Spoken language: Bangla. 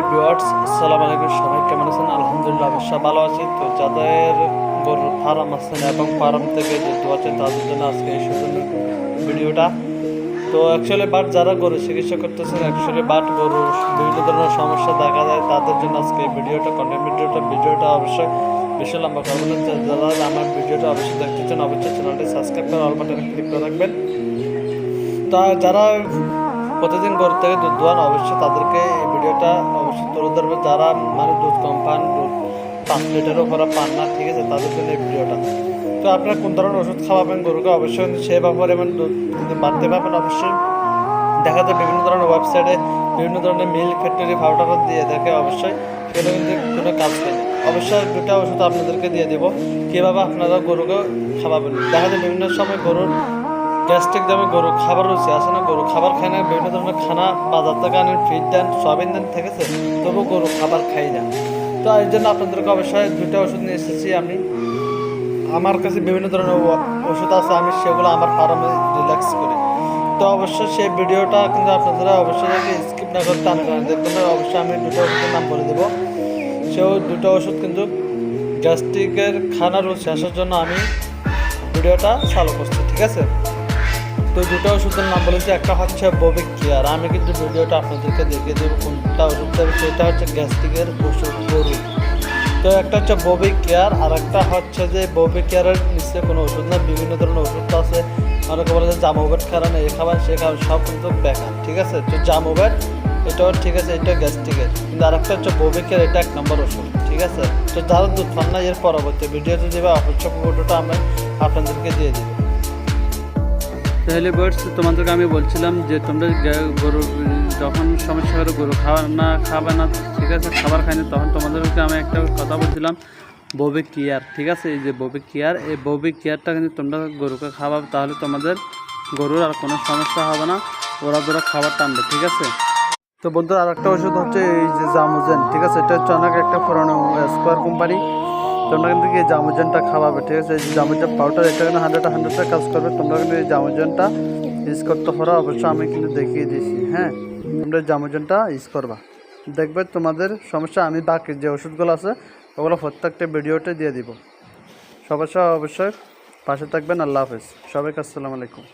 হ্যালো ভিউয়ার্স আসসালামু আলাইকুম। সবাই কেমন আছেন? আলহামদুলিল্লাহ অবশ্য ভালো আছি। তো যাদের গরুর ফার্ম আছেন এবং ফার্ম থেকে দুধ আছে তাদের জন্য আজকে এই সুন্দর ভিডিওটা। তো অ্যাকচুয়ালি বাট যারা গরু চিকিৎসা করতেছেন অ্যাকচুয়ালি বাট গরুর বিভিন্ন ধরনের সমস্যা দেখা যায় তাদের জন্য আজকে এই ভিডিওটা কন্টেন্ট ভিডিওটা ভিডিওটা অবশ্যই বেশি লম্বা করবেন না। যারা আমার ভিডিওটা অবশ্যই দেখতে চান, অবশ্যই চ্যানেলটি সাবস্ক্রাইব করে অল বাটনে ক্লিক করে রাখবেন। তা যারা প্রতিদিন গরু থেকে দুধ দোয়ান, অবশ্যই তাদেরকে এই ভিডিওটা অবশ্যই তুলে ধরবে। যারা মানে দুধ কম পান, দুধ পাঁচ লিটারের উপরে পান না, ঠিক আছে, তাদের জন্য এই ভিডিওটা। তো আপনারা কোন ধরনের ওষুধ খাওয়াবেন গরুকে, অবশ্যই সে ব্যাপারে মানে দুধ বাড়তে পারবেন, অবশ্যই দেখা যায় বিভিন্ন ধরনের ওয়েবসাইটে বিভিন্ন ধরনের মিল্ক ফ্যাক্টরি পাউডার দিয়ে থাকে, অবশ্যই সেগুলো কিন্তু কোনো কাজ নেই। অবশ্যই দুটা ওষুধ আপনাদেরকে দিয়ে দেবো, কীভাবে আপনারা গরুকে খাওয়াবেন। দেখা যায় বিভিন্ন সময় গরুর গ্যাস্ট্রিক দামে গরু, খাবার রয়েছে আছে না গরু? খাবার খায় না, বিভিন্ন ধরনের খানা, বাজার থেকে আনেন ফিড দেন, সয়াবিন দেন থেকেছে তবু গরু খাবার খাই না। তো এই জন্য আপনাদেরকে অবশ্যই দুইটা ওষুধ নিয়ে এসেছি আমি। আমার কাছে বিভিন্ন ধরনের ওষুধ আছে, আমি সেগুলো আমার ফার্মে রিল্যাক্স করি। তো অবশ্যই সেই ভিডিওটা কিন্তু আপনারা অবশ্যই স্কিপ না করে টান করে দেখবেন অবশ্যই আমি দুটো ওষুধের নাম বলে দেবো। সেও দুটো ওষুধ কিন্তু গ্যাস্ট্রিকের খানা রোগ শেষের জন্য আমি ভিডিওটা চালু করছি, ঠিক আছে? তো দুটো ওষুধের নাম বলেছি, একটা হচ্ছে ববিক কেয়ার আমি কিন্তু ভিডিওটা আপনাদেরকে দেখিয়ে দেবো, কোনটা ওষুধ দেবে, সেটা হচ্ছে গ্যাস্ট্রিকের ওষুধ গরু। তো একটা হচ্ছে ববি কেয়ার আর একটা হচ্ছে যে ববি কেয়ারের নিচে কোনো ওষুধ না, বিভিন্ন ধরনের ওষুধ আছে। অনেকে বলে যে জামোবেট খারান এই খাবার, সে খাবার, সব কিন্তু বেকার, ঠিক আছে? তো জামোবেট এটাও ঠিক আছে, এটা গ্যাস্ট্রিকের। কিন্তু আরেকটা হচ্ছে ববি কেয়ার এটা এক নম্বর ওষুধ, ঠিক আছে? তো যারা দুধ পান না, এর পরবর্তী ভিডিওতে দেবে অবশ্যই ভিডিওটা আমি আপনাদেরকে দিয়ে দেবো। তাহলে বার্ডস তোমাদেরকে আমি বলছিলাম যে তোমরা গরু, যখন সমস্যা করে গরু খাবার না খাবে না, ঠিক আছে, খাবার খায় না তখন তোমাদেরকে আমি একটা কথা বলছিলাম ববি কেয়ার ঠিক আছে, এই যে ববি কেয়ার এই ববি কেয়ারটা কিন্তু তোমরা গরুকে খাওয়াবে, তাহলে তোমাদের গরুর আর কোনো সমস্যা হবে না, ওরা ধরা খাবার টানবে, ঠিক আছে? তো বন্ধুরা আর একটা ওষুধ হচ্ছে এই যে জামুজেন ঠিক আছে, এটা হচ্ছে অনেক একটা পুরনো স্কোয়ার কোম্পানি তোমরা কিন্তু এই জামুজেনটা খাওয়াবে, ঠিক আছে? যে পাউডার এটা কিন্তু হান্ড্রেড হান্ড্রেডটা কাজ করবে। তোমরা কিন্তু এই জামুজেনটা ইউজ করতে পারো। অবশ্যই আমি কিন্তু দেখিয়ে দিয়েছি হ্যাঁ? তোমরা জামুজেনটা ইউজ করবা। দেখবে তোমাদের সমস্যা, আমি বাকি যে ওষুধগুলো আছে, ওগুলো প্রত্যেকটা ভিডিওতে দিয়ে দিব। সবার অবশ্যই পাশে থাকবেন। আল্লাহ হাফেজ। সবাইকে আসসালামু আলাইকুম।